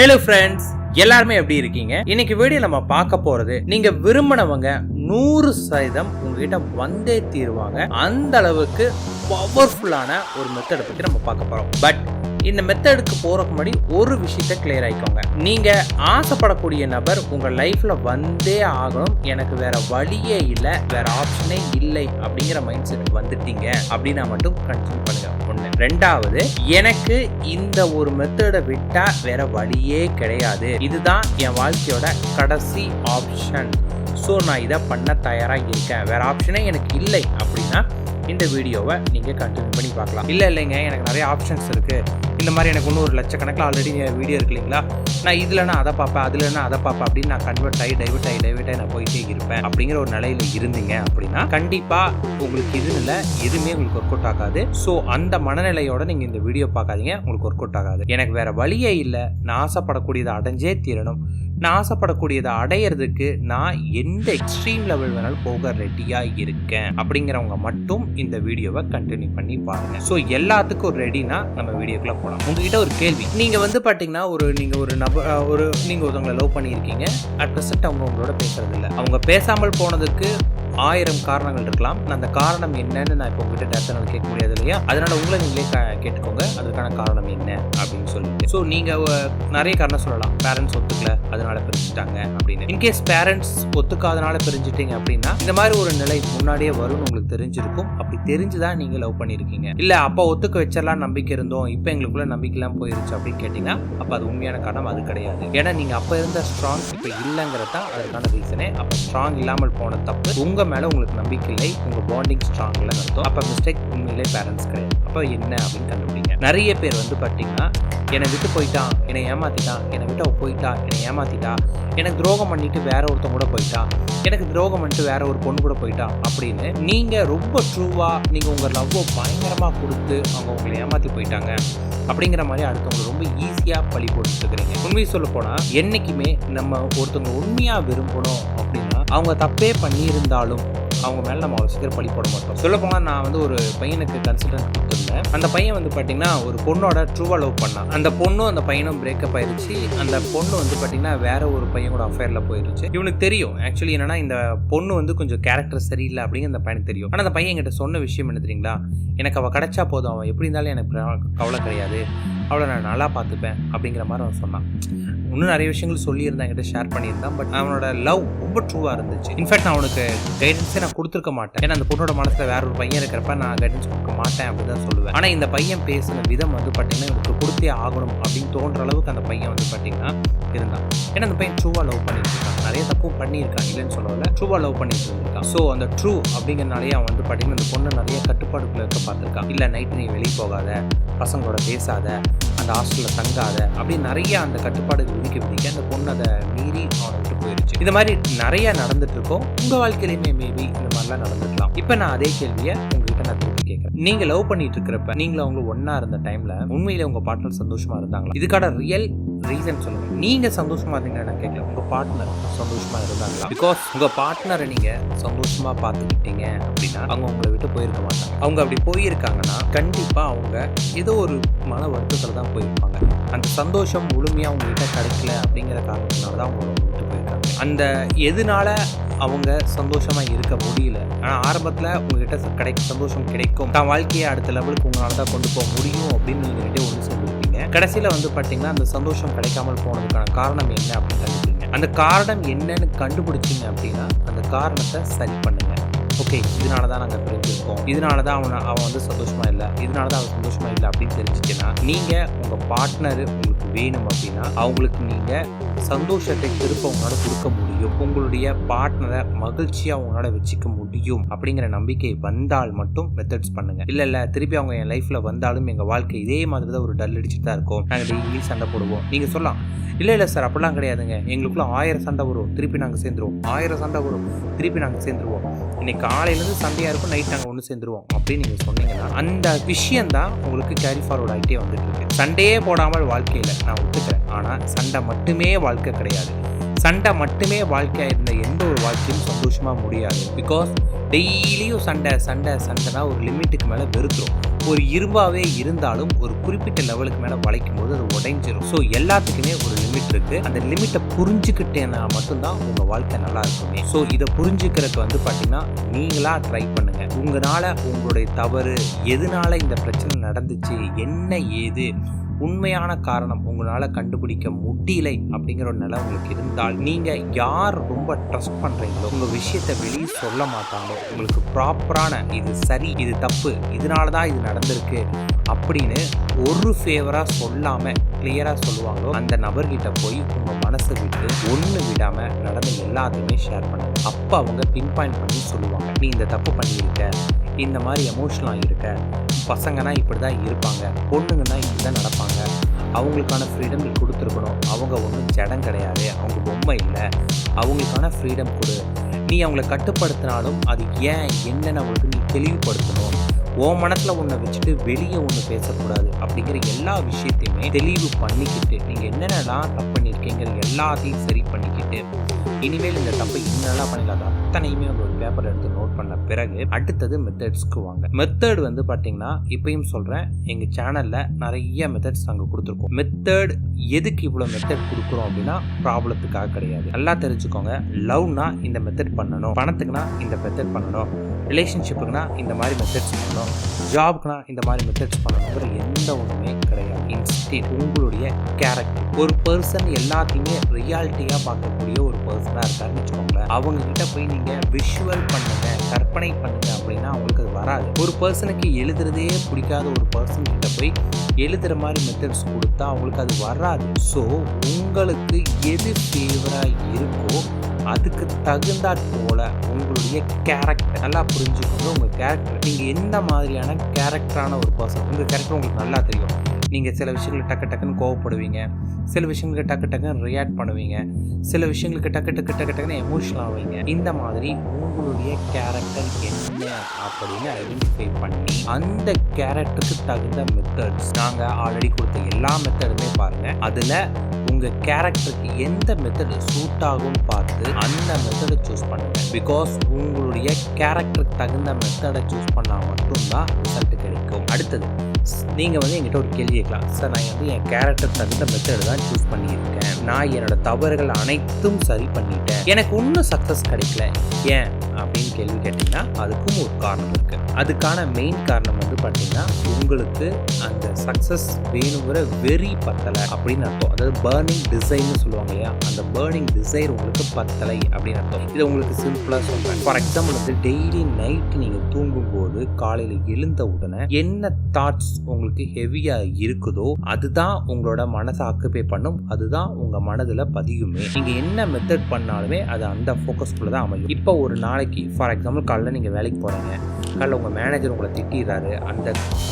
Hello friends எல்லாருமே எப்படி இருக்கீங்க? இன்னைக்கு வீடியோ நம்ம பார்க்க போறது நீங்க விரும்பினவங்க நூறு சதவீதம் உங்ககிட்ட வந்தே தீருவாங்க. அந்த அளவுக்கு பவர்ஃபுல்லான ஒரு மெத்தடை பற்றி நம்ம பார்க்க போறோம். பட் இந்த மெத்தடுக்கு போகிறதுக்கு முன்னாடி ஒரு விஷயத்த கிளியர் ஆகிக்கோங்க நீங்கள் ஆசைப்படக்கூடிய நபர் உங்கள் லைஃப்பில் வந்தே ஆகணும். எனக்கு வேற வழியே இல்லை வேற ஆப்ஷனே இல்லை அப்படிங்கிற மைண்ட் செட் வந்துட்டீங்க அப்படின்னா மட்டும் கன்டினியூ பண்ணுங்க. ஒன்று ரெண்டாவது எனக்கு இந்த ஒரு மெத்தடை விட்டால் வேற வழியே கிடையாது. இதுதான் என் வாழ்க்கையோட கடைசி ஆப்ஷன் ஸோ நான் இதை பண்ண தயாராக இருக்கேன். வேற ஆப்ஷனே எனக்கு இல்லை அப்படின்னா இந்த வீடியோவை நீங்கள் கண்டினியூ பண்ணி பார்க்கலாம். இல்லை இல்லைங்க எனக்கு நிறைய ஆப்ஷன்ஸ் இருக்குது இந்த மாதிரி எனக்கு இன்னும் ஒரு லட்சக்கணக்கில் ஆல்ரெடி வீடியோ இருக்கு இல்லைங்களா? நான் இதுலனா அதை பார்ப்பேன் அதுலனா அதை பார்ப்பேன் அப்படின்னு நான் கன்வெர்ட் ஆகி டைவர்ட் ஆகி டைவர்ட் ஆகி நான் போயிட்டே இருப்பேன் அப்படிங்கிற ஒரு நிலையில இருந்தீங்க அப்படின்னா கண்டிப்பாக உங்களுக்கு இது இல்லை எதுவுமே உங்களுக்கு ஒர்க் அவுட் ஆகாது. ஸோ அந்த மனநிலையோட நீங்கள் இந்த வீடியோ பார்க்காதீங்க உங்களுக்கு ஒர்க் அவுட் ஆகாது. எனக்கு வேறு வழியே இல்லை. நான் ஆசைப்படக்கூடியதை அடைஞ்சே தீரணும். நான் ஆசைப்படக்கூடியதை அடையிறதுக்கு நான் எந்த எக்ஸ்ட்ரீம் லெவல் வேணாலும் போக ரெடியாக இருக்கேன் அப்படிங்கிறவங்க மட்டும் இந்த வீடியோவை கண்டினியூ பண்ணி பாருங்க. ஸோ எல்லாத்துக்கும் ரெடினா நம்ம வீடியோக்குள்ள போகலாம் உங்ககிட்ட ஒரு கேள்வி. நீங்க வந்து பாத்தீங்கன்னா ஒரு நீங்க ஒரு நபர் ஒரு நீங்க ஒருத்தவங்களை லவ் பண்ணியிருக்கீங்க. அட் ப்ரெசென்ட் அவங்க உங்களோட பேசுறது இல்லை அவங்க பேசாமல் போனதுக்கு ஆயிரம் காரணங்கள் இருக்கலாம். நான் அந்த காரணம் என்னன்னு நான் இப்போ உங்ககிட்ட டேரக்டாக கேட்க முடியாது இல்லையா? அதனால உங்களை நீங்களே கேட்டுக்கோங்க. அதுக்கான காரணம் என்ன அப்படின்னு சொல்லிட்டு. ஸோ நீங்கள் நிறைய காரணம் சொல்லலாம். பேரண்ட்ஸ் ஒத்துக்கல அதனால பிரிஞ்சுட்டாங்க அப்படின்னு. இன்கேஸ் பேரண்ட்ஸ் ஒத்துக்காதனால பிரிஞ்சுட்டீங்க அப்படின்னா இந்த மாதிரி ஒரு நிலை முன்னாடியே வரும்னு உங்களுக்கு தெரிஞ்சிருக்கும். அப்படி தெரிஞ்சுதான் நீங்க லவ் பண்ணியிருக்கீங்க. இல்லை அப்போ ஒத்துக்க வச்சிடலாம் நம்பிக்கை இருந்தோம். இப்போ எங்களுக்குள்ள நம்பிக்கைலாம் போயிருச்சு அப்படின்னு கேட்டிங்கன்னா அப்போ அது உண்மையான காரணம் அது கிடையாது. ஏன்னா நீங்கள் அப்போ இருந்த ஸ்ட்ராங் இப்போ இல்லைங்கிறது தான் அதற்கான ரீசனே அப்போ ஸ்ட்ராங் இல்லாமல் போன தப்பு. உங்கள் மேலே உங்களுக்கு நம்பிக்கை இல்லை உங்க பாண்டிங் ஸ்ட்ராங் இல்லைன்னு அர்த்தம். அப்ப மிஸ்டேக் உண்மையிலே பேரண்ட்ஸ் கிடையாது. அப்ப என்ன அப்படின்னு கண்டுபிடிங்க. நிறைய பேர் வந்து பார்த்தீங்கன்னா என்னை விட்டு போயிட்டான் என்னை ஏமாத்திட்டான் என்னை விட்டு அவள் போயிட்டா என்னை ஏமாத்திட்டா எனக்கு துரோகம் பண்ணிட்டு வேற ஒருத்தன் கூட போயிட்டா எனக்கு துரோகம் பண்ணிட்டு வேற ஒரு பொண்ணு கூட போயிட்டா அப்படின்னு நீங்க ரொம்ப ட்ரூவா நீங்க உங்க லவ்வை பயங்கரமா கொடுத்து அவங்க உங்களை ஏமாத்தி போயிட்டாங்க அப்படிங்கிற மாதிரி அடுத்தவங்க ரொம்ப ஈஸியா பழி போட்டுட்டு உண்மையை சொல்ல போனா என்னைக்குமே நம்ம ஒருத்தவங்க உண்மையா விரும்பணும் அப்படின்னா அவங்க தப்பே பண்ணியிருந்தாலும் அவங்க மேலே நம்ம அவ்வளோ சீக்கிரம் பழி போட மாட்டோம். சொல்ல போனால் நான் வந்து ஒரு பையனுக்கு கன்சல்டன்ட் கொடுத்துருந்தேன். அந்த பையன் வந்து பார்த்தீங்கன்னா ஒரு பொண்ணோட ட்ரூவா லவ் பண்ணான். அந்த பொண்ணும் அந்த பையனும் பிரேக்கப் ஆயிருச்சு. அந்த பொண்ணு வந்து பார்த்தீங்கன்னா வேற ஒரு பையன் கூட அஃபேரில் போயிருச்சு. இவனுக்கு தெரியும். ஆக்சுவலி என்னன்னா இந்த பொண்ணு வந்து கொஞ்சம் கேரக்டர் சரியில்லை அப்படிங்கிற அந்த பையனுக்கு தெரியும். ஆனால் அந்த பையன் என்கிட்ட சொன்ன விஷயம் என்ன தெரியுங்களா? எனக்கு அவள் கிடைச்சா போதும். அவன் எப்படி இருந்தாலும் எனக்கு கவலை கிடையாது. அவளை நான் நல்லா பார்த்துப்பேன் அப்படிங்கிற மாதிரி அவன் சொன்னான். இன்னும் நிறைய விஷயங்கள் சொல்லியிருந்தான். என்கிட்ட ஷேர் பண்ணியிருந்தான். பட் அவனோட லவ் ரொம்ப ட்ரூவாக இருந்துச்சு. இன்ஃபேக்ட் நான் அவனுக்கு கைடன்ஸே நான் கொடுத்துருக்க மாட்டேன். ஏன்னா அந்த பொண்ணோட மனசில் வேற ஒரு பையன் இருக்கிறப்ப நான் கைடன்ஸ் கொடுக்க மாட்டேன் அப்படின்னு தான் சொல்லுவேன். ஆனால் இந்த பையன் பேசின விதம் வந்து பார்த்தீங்கன்னா இவனுக்கு கொடுத்தே ஆகணும் அப்படின்னு தோன்ற அளவுக்கு அந்த பையன் வந்து பார்த்தீங்கன்னா இருந்தான். ஏன்னா அந்த பையன் ட்ரூவாக லவ் பண்ணிட்டு இருக்கான். நிறைய தப்பும் பண்ணியிருக்கான் இல்லைன்னு சொல்லல ட்ரூவாக லவ் பண்ணிட்டு இருந்திருக்கான். ஸோ அந்த ட்ரூ அப்படிங்கிறனாலே அவன் வந்து பார்த்தீங்கன்னா அந்த பொண்ணு நிறைய கட்டுப்பாடுக்குள்ள இருக்க பார்த்துருக்கான். இல்லை நைட்டு நீ வெளியே போகாத. பசங்களோட பேசாத. அந்த ஹாஸ்டலில் தங்காத. அப்படி நிறைய அந்த கட்டுப்பாடுகள் விதிக்க விதிக்க அந்த பொண்ணு அதை மீறி அவனை விட்டு போயிடுச்சு இந்த மாதிரி நிறைய நடந்துட்டு இருக்கோம். உங்கள் வாழ்க்கையிலையுமே மேபி இந்த மாதிரிலாம் நடந்துக்கலாம். இப்போ நான் அதே கேள்வியை உங்ககிட்ட நான் கேட்குறேன் நீங்க லவ் பண்ணிட்டு இருக்கிறப்ப நீங்களும் அவங்க ஒன்னா இருந்த டைம்ல உண்மையிலே உங்க பார்ட்னர் சந்தோஷமா இருந்தாங்களா? இதுக்கான ரியல் ரீசன் சொல்லுங்க. நீங்க சந்தோஷமா இருந்தீங்கன்னு நான் கேட்கல உங்க பார்ட்னர் சந்தோஷமா இருந்தாங்களா? பிகாஸ் உங்க பார்ட்னரை நீங்க சந்தோஷமா பார்த்துக்கிட்டீங்க அப்படின்னா அவங்க உங்களை விட்டு போயிருக்க மாட்டாங்க. அவங்க அப்படி போயிருக்காங்கன்னா கண்டிப்பா அவங்க ஏதோ ஒரு மன வருத்தத்தில் தான் போயிருப்பாங்க. அந்த சந்தோஷம் முழுமையா உங்ககிட்ட கிடைக்கல அப்படிங்கிற காரணத்தினால தான் அவங்க அந்த எதனால அவங்க சந்தோஷமா இருக்க முடியல? ஆனா ஆரம்பத்துல உங்ககிட்ட கிடைக்கும் சந்தோஷம் கிடைக்கும். தான் வாழ்க்கையை அடுத்த லெவலுக்கு உங்களால தான் கொண்டு போக முடியும் அப்படின்னு நீங்க கிட்டே ஒன்று சொல்லியிருப்பீங்க கடைசியில வந்து பாத்தீங்கன்னா அந்த சந்தோஷம் கிடைக்காமல் போனதுக்கான காரணம் என்ன அப்படின்னு கண்டுபிடிங்க. அந்த காரணம் என்னன்னு கண்டுபிடிச்சீங்க அப்படின்னா அந்த காரணத்தை சரி பண்ணுங்க. ஓகே இதனால தான் நாங்கள் பிரிஞ்சிருக்கோம் இதனால தான் அவனை அவன் வந்து சந்தோஷமா இல்லை. இதனால தான் அவன் சந்தோஷமா இல்லை அப்படின்னு தெரிஞ்சுச்சுன்னா நீங்கள் உங்கள் பார்ட்னர் உங்களுக்கு வேணும் அப்படின்னா அவங்களுக்கு நீங்கள் சந்தோஷத்தை திருப்ப உங்களால் கொடுக்க முடியும். உங்களுடைய பார்ட்னரை மகிழ்ச்சியாக உங்களால் வச்சுக்க முடியும் அப்படிங்கிற நம்பிக்கை வந்தால் மட்டும் மெத்தட்ஸ் பண்ணுங்கள் இல்லை இல்லை திருப்பி அவங்க என் லைஃப்பில் வந்தாலும் எங்கள் வாழ்க்கை இதே மாதிரி தான் ஒரு டல் அடிச்சுட்டு தான் இருக்கும். நாங்கள் டெய்லி சண்டை போடுவோம். நீங்கள் சொல்லலாம் இல்லை இல்லை சார் அப்படிலாம் கிடையாதுங்க. எங்களுக்குள்ள ஆயிரம் சண்டை வரும். திருப்பி நாங்கள் சேர்ந்துருவோம். ஆயிரம் சண்டை வரும். திருப்பி நாங்கள் சேர்ந்துருவோம். இன்னைக்கு காலையிலேருந்து சண்டையாக இருக்கும் நைட் நாங்கள் ஒன்று சேர்ந்துருவோம் அப்படின்னு நீங்கள் சொன்னீங்கன்னா அந்த விஷயம் தான் உங்களுக்கு கேரி ஃபார்வர்ட் ஆகிட்டே வந்துட்டு இருக்கு. சண்டையே போடாமல் வாழ்க்கையில் நான் ஒத்துக்கிறேன். ஆனால் சண்டை மட்டுமே வாழ்க்கை கிடையாது. சண்டை மட்டுமே வாழ்க்கையாக இருந்த எந்த ஒரு வாழ்க்கையும் சந்தோஷமாக முடியாது. பிகாஸ் டெய்லியும் சண்டை சண்டை சண்டைனா ஒரு லிமிட்டுக்கு மேலே வெறுத்துரும். ஒரு இரும்பாகவே இருந்தாலும் ஒரு குறிப்பிட்ட லெவலுக்கு மேலே வளைக்கும் போது அது உடைஞ்சிரும். ஸோ எல்லாத்துக்குமே ஒரு லிமிட் இருக்குது அந்த லிமிட்டை புரிஞ்சுக்கிட்டேன்னா மட்டும்தான் உங்கள் வாழ்க்கை நல்லா இருக்குமே. ஸோ இதை புரிஞ்சுக்கிறதுக்கு வந்து பார்த்திங்கன்னா நீங்களாக ட்ரை பண்ணுங்கள் உங்களால் உங்களுடைய தவறு எதனால இந்த பிரச்சனை நடந்துச்சு என்ன ஏது உண்மையான காரணம் உங்களால் கண்டுபிடிக்க முடியலை அப்படிங்கிற ஒரு நிலை உங்களுக்கு இருந்தால் நீங்கள் யார் ரொம்ப ட்ரஸ்ட் பண்ணுறீங்களோ உங்கள் விஷயத்தை வெளியே சொல்ல மாட்டாங்களோ உங்களுக்கு ப்ராப்பரான இது சரி இது தப்பு இதனால தான் இது நடந்திருக்கு அப்படின்னு ஒரு ஃபேவராக சொல்லாமல் கிளியராக சொல்லுவாங்களோ அந்த நபர்கிட்ட போய் உங்கள் மனசை விட்டு ஒன்று விடாமல் நடந்த எல்லாத்தையுமே ஷேர் பண்ணுங்க. அப்போ அவங்க பின் பாயிண்ட் பண்ணி சொல்லுவாங்க. நீ இந்த தப்பு பண்ணியிருக்க இந்த மாதிரி எமோஷனலாக இருக்க பசங்கன்னா இப்படி தான் இருப்பாங்க பொண்ணுங்கன்னா இப்படி தான் நடப்பாங்க. அவங்களுக்கான ஃப்ரீடம் நீ கொடுத்துருக்கணும். அவங்க ஒன்றும் ஜடம் கிடையாது அவங்க பொம்மை இல்லை. அவங்களுக்கான ஃப்ரீடம் கொடு. நீ அவங்கள கட்டுப்படுத்தினாலும் அது ஏன் என்னென்ன அவங்களுக்கு நீ தெளிவுபடுத்தணும். உன் மனசில் ஒன்றை வச்சுட்டு வெளியே ஒன்று பேசக்கூடாது அப்படிங்கிற எல்லா விஷயத்தையுமே தெளிவு பண்ணிக்கிட்டு நீங்கள் என்னென்னலாம் தப்பு பண்ணியிருக்கீங்கிற எல்லாத்தையும் சரி பண்ணிக்கிட்டு இனிமேல் இந்த தப்பை இன்னெல்லாம் பண்ணிடலாம் அத்தனையுமே ஒரு பேப்பர் எடுத்து நோட் பண்ண பிறகு அடுத்தது மெத்தட்ஸ்க்கு வாங்க. மெத்தட் வந்து பார்த்தீங்கன்னா இப்பயும் சொல்கிறேன் எங்கள் சேனலில் நிறைய மெத்தட்ஸ் நாங்கள் கொடுத்துருக்கோம். மெத்தட் எதுக்கு இவ்வளோ மெத்தட் கொடுக்குறோம் அப்படின்னா ப்ராப்ளத்துக்காக கிடையாது. நல்லா தெரிஞ்சுக்கோங்க லவ்னா இந்த மெத்தட் பண்ணணும். பணத்துக்குனா இந்த மெத்தட் பண்ணணும். ரிலேஷன்ஷிப்புக்குனா இந்த மாதிரி மெத்தட்ஸ் பண்ணணும். ஜாப்க்குனா இந்த மாதிரி மெத்தட்ஸ் பண்ணணுங்கிற எந்த ஒன்றுமே கிடையாது. இன்ஸ்டிட் உங்களுடைய கேரக்டர் ஒரு பர்சன் எல்லாத்தையுமே ரியாலிட்டியாக பார்க்கக்கூடிய ஒரு பர்சனாக இருக்காருன்னு வச்சுக்கோங்களேன். அவங்க கிட்ட போய் நீங்கள் விஷுவல் பண்ணுங்க கற்பனை பண்ணுங்க அப்படின்னா அவங்களுக்கு அது வராது. ஒரு பர்சனுக்கு எழுதுறதே பிடிக்காத ஒரு பர்சன் கிட்ட போய் எழுதுகிற மாதிரி மெத்தட்ஸ் கொடுத்தா அவங்களுக்கு அது வராது. ஸோ உங்களுக்கு எது ஃபேவராக இருக்கோ அதுக்கு தகுந்தாற் போல் உங்களுடைய கேரக்டர் நல்லா புரிஞ்சுக்கணும் உங்கள் கேரக்டர் நீங்கள் எந்த மாதிரியான கேரக்டரான ஒரு பர்சன் உங்கள் கேரக்டர் உங்களுக்கு நல்லா தெரியும். நீங்கள் சில விஷயங்களுக்கு டக்கு டக்குன்னு கோவப்படுவீங்க. சில விஷயங்களுக்கு டக்கு டக்குன்னு ரியாக்ட் பண்ணுவீங்க. சில விஷயங்களுக்கு டக்கு டக்கு டக்கு டக்குன்னு எமோஷனல் ஆவீங்க. இந்த மாதிரி உங்களுடைய கேரக்டர் என்ன அப்படின்னு ஐடென்டிஃபை பண்ணி அந்த கேரக்டருக்கு தகுந்த மெத்தட்ஸ் நாங்கள் ஆல்ரெடி கொடுத்த எல்லா மெத்தடுமே பாருங்கள் அதில் உங்கள் கேரக்டருக்கு எந்த மெத்தடு சூட் ஆகும்னு பார்த்து அந்த மெத்தடை சூஸ் பண்ணுங்கள் பிகாஸ் உங்களுடைய கேரக்டருக்கு தகுந்த மெத்தடை சூஸ் பண்ணால் மட்டும்தான் ரிசல்ட் கிடைக்கும். அடுத்தது நீங்கள் வந்து எங்கிட்ட ஒரு கேள்வி கேட்கலாம். சார் நான் வந்து என் கேரக்டர் தகுந்த மெத்தடு தான் சூஸ் பண்ணியிருக்கேன். நான் என்னோட தவறுகள் அனைத்தும் சரி பண்ணிட்டேன். எனக்கு ஒன்றும் சக்ஸஸ் கிடைக்கல. ஏன்? அப்படின்னு கேள்வி கேட்டிங்கன்னா அதுக்கும் ஒரு காரணம் இருக்குது அதுக்கான மெயின் காரணம் வந்து பார்த்தீங்கன்னா உங்களுக்கு அந்த சக்ஸஸ் வேணுங்கிற வெறி பத்தலை அப்படின்னு அர்த்தம். அதாவது பேர்னிங் டிசைன்னு சொல்லுவாங்க இல்லையா? அந்த பேர்னிங் டிசைர் உங்களுக்கு பத்தலை அப்படின்னு அர்த்தம். இதை உங்களுக்கு சிம்பிளாக சொல்கிறேன் ஃபார் எக்ஸாம்பிள் வந்து டெய்லி நைட் நீங்கள் தூங்கும்போது காலையில் எழுந்த உடனே என்ன தாட்ஸ் உங்களுக்கு ஹெவியாக இருக்குதோ அதுதான் உங்களோட மனசை ஆக்குப்பை பண்ணும். அதுதான் உங்கள் மனதில் பதியுமே. நீங்கள் என்ன மெத்தட் பண்ணாலுமே அது அந்த ஃபோக்கஸ்க்குள்ளே தான் அமையும். இப்போ ஒரு நாளைக்கு ஃபார் எக்ஸாம்பிள் காலைல நீங்கள் வேலைக்கு போகிறீங்க காலைல உங்கள் மேனேஜர் உங்களை திட்டிடுறாரு. அந்த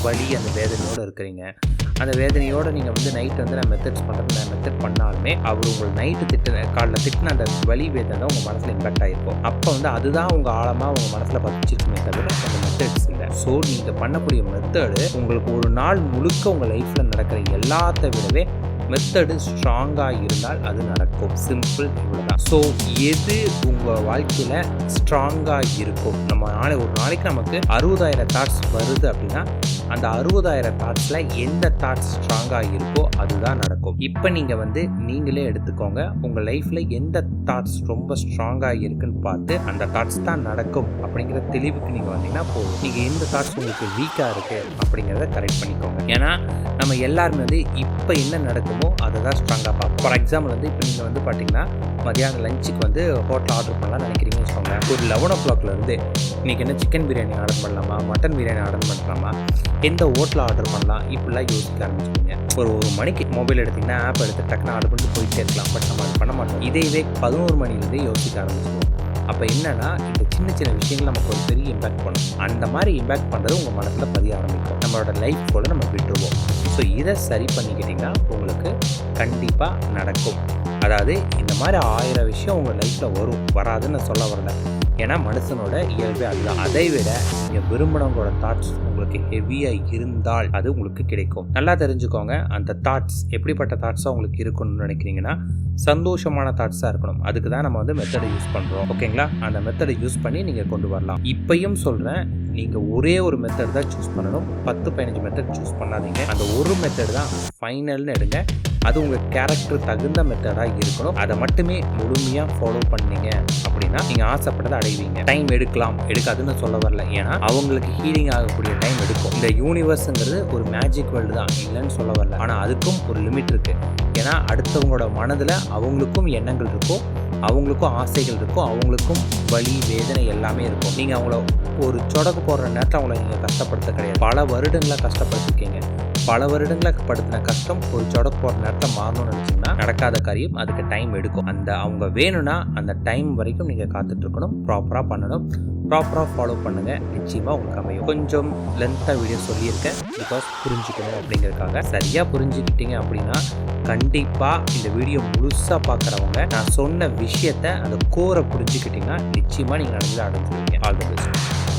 வழி அந்த வேதனையோடு இருக்கிறீங்க. அந்த வேதனையோடு நீங்கள் வந்து நைட் வந்து நான் மெத்தட்ஸ் பண்ணுறது நான் மெத்தட் பண்ணாலுமே அவர் உங்கள் நைட்டு திட்ட காலைல திட்டின அந்த வலி வேதனை தான் உங்கள் மனசில் இம்பேக்ட் ஆகிருக்கும் அப்போ வந்து அதுதான் உங்கள் ஆழமாக உங்கள் மனசில் பதிச்சிருக்குமே தவிர அந்த மெத்தட்ஸ் இல்லை. ஸோ நீங்கள் பண்ணக்கூடிய மெத்தடு உங்களுக்கு ஒரு நாள் முழுக்க உங்கள் லைஃப்பில் நடக்கிற எல்லாத்த விடவே மெத்தடு ஸ்ட்ராங்காக இருந்தால் அது நடக்கும். சிம்பிள் இவ்வளோதான் ஸோ எது உங்கள் வாழ்க்கையில் ஸ்ட்ராங்காக இருக்கும்? நம்ம நாளை ஒரு நாளைக்கு நமக்கு அறுபதாயிரம் தாட்ஸ் வருது அப்படின்னா அந்த அறுபதாயிரம் தாட்ஸில் எந்த தாட்ஸ் ஸ்ட்ராங்காக இருக்கோ அதுதான் நடக்கும். இப்போ நீங்கள் வந்து நீங்களே எடுத்துக்கோங்க. உங்கள் லைஃப்பில் எந்த தாட்ஸ் ரொம்ப ஸ்ட்ராங்காக இருக்குன்னு பார்த்து அந்த தாட்ஸ் தான் நடக்கும் அப்படிங்கிற தெளிவுக்கு நீங்கள் வந்தீங்கன்னா போதும். நீங்கள் எந்த தாட்ஸ் உங்களுக்கு வீக்காக இருக்குது அப்படிங்கிறத கரெக்ட் பண்ணிக்கோங்க. ஏன்னா நம்ம எல்லாருமே வந்து இப்போ என்ன நடக்கும் அதை தான் ஸ்ட்ராங்காக பார்ப்போம். ஃபார் எக்ஸாம்பிள் வந்து இப்போ நீங்கள் வந்து பார்த்தீங்கன்னா மதியானம் லஞ்சுக்கு வந்து ஹோட்டல் ஆர்டர் பண்ணலாம் நினைக்கிறீங்கன்னு வச்சுக்கோங்க ஒரு லெவன் ஓ கிளாக்லேருந்து இன்றைக்கி என்ன சிக்கன் பிரியாணி ஆர்டர் பண்ணலாமா? மட்டன் பிரியாணி ஆர்டர் பண்ணலாமா? எந்த ஹோட்டலில் ஆர்டர் பண்ணலாம்? இப்படிலாம் யோசிக்க ஆரம்பிச்சுக்கோங்க ஒரு ஒரு மணிக்கு மொபைல் எடுத்திங்கன்னா ஆப் எடுத்து டக்குன்னு ஆர்டர் பண்ணிட்டு போயிட்டே இருக்கலாம். பட் நம்ம அது பண்ண மாட்டோம். இதேவே பதினோரு மணிலேருந்து யோசிக்க ஆரம்பிச்சிடுவோம் அப்போ என்னன்னா இந்த சின்ன சின்ன விஷயங்கள் நமக்கு ஒரு பெரிய இம்பேக்ட் பண்ணும். அந்த மாதிரி இம்பேக்ட் பண்ணுறது உங்கள் மனசில் பதிய ஆரம்பிக்கும். நம்மளோட லைஃப் போல் நம்ம விட்டுருவோம். ஸோ இதை சரி பண்ணிக்கிட்டிங்கன்னா உங்களுக்கு கண்டிப்பாக நடக்கும். அதாவது இந்த மாதிரி ஆயிரம் விஷயம் உங்கள் லைஃப்பில் வரும். வராதுன்னு நான் சொல்ல வரல. ஏன்னா மனுஷனோட இயல்பே அதுதான். அதை விட நீங்கள் விரும்பினவங்களோட தாட்ஸ் உங்களுக்கு ஹெவியாக இருந்தால் அது உங்களுக்கு கிடைக்கும். நல்லா தெரிஞ்சுக்கோங்க அந்த தாட்ஸ் எப்படிப்பட்ட தாட்ஸாக உங்களுக்கு இருக்கணும்னு நினைக்கிறீங்கன்னா சந்தோஷமான தாட்ஸாக இருக்கணும். அதுக்கு தான் நம்ம வந்து மெத்தடை யூஸ் பண்ணுறோம் ஓகேங்களா அந்த மெத்தடை யூஸ் பண்ணி நீங்கள் கொண்டு வரலாம். இப்பயும் சொல்கிறேன் நீங்கள் ஒரே ஒரு மெத்தட் தான் சூஸ் பண்ணணும். பத்து பதினஞ்சு மெத்தட் சூஸ் பண்ணாதீங்க. அந்த ஒரு மெத்தட் தான் ஃபைனல்னு எடுங்க. அது உங்கள் கேரக்டர் தகுந்த மெத்தடாக இருக்கணும். அதை மட்டுமே முழுமையாக ஃபாலோ பண்ணீங்க அப்படின்னா நீங்கள் ஆசைப்பட்டதை அடைவீங்க. டைம் எடுக்கலாம். எடுக்காதுன்னு சொல்ல வரல. ஏன்னா அவங்களுக்கு ஹீலிங் ஆகக்கூடிய டைம் எடுக்கும். இந்த யூனிவர்ஸுங்கிறது ஒரு மேஜிக் வேர்ல்டு தான். இல்லைன்னு சொல்ல வரல. ஆனால் அதுக்கும் ஒரு லிமிட் இருக்குது ஏன்னா அடுத்தவங்களோட மனதில் அவங்களுக்கும் எண்ணங்கள் இருக்கும் அவங்களுக்கும் ஆசைகள் இருக்கும் அவங்களுக்கும் வலி வேதனை எல்லாமே இருக்கும். நீங்கள் அவங்கள ஒரு சொடக்கு போடுற நேரத்தில் அவங்கள நீங்கள் கஷ்டப்படுத்த கிடையாது. பல வருடங்களை கஷ்டப்படுத்திருக்கீங்க பல வருடங்களுக்கு படுத்தின கஷ்டம் ஒரு சொட போகிற நேரத்தை மாறணும்னு நினச்சிங்கன்னா நடக்காத காரியம் அதுக்கு டைம் எடுக்கும். அந்த அவங்க வேணும்னா அந்த டைம் வரைக்கும் நீங்கள் காத்துட்ருக்கணும் ப்ராப்பராக பண்ணணும். ப்ராப்பராக ஃபாலோ பண்ணுங்கள் நிச்சயமாக உங்களுக்கு அமையும். கொஞ்சம் லென்த்தாக வீடியோ சொல்லியிருக்கேன். பிகாஸ் புரிஞ்சுக்கணும் அப்படிங்கிறதுக்காக. சரியாக புரிஞ்சுக்கிட்டீங்க அப்படின்னா கண்டிப்பாக இந்த வீடியோ முழுசாக பார்க்குறவங்க நான் சொன்ன விஷயத்தை அந்த கோரை புரிஞ்சுக்கிட்டீங்கன்னா நிச்சயமாக நீங்கள் நடந்து அடைஞ்சிருக்கீங்க ஆல் த பெஸ்ட்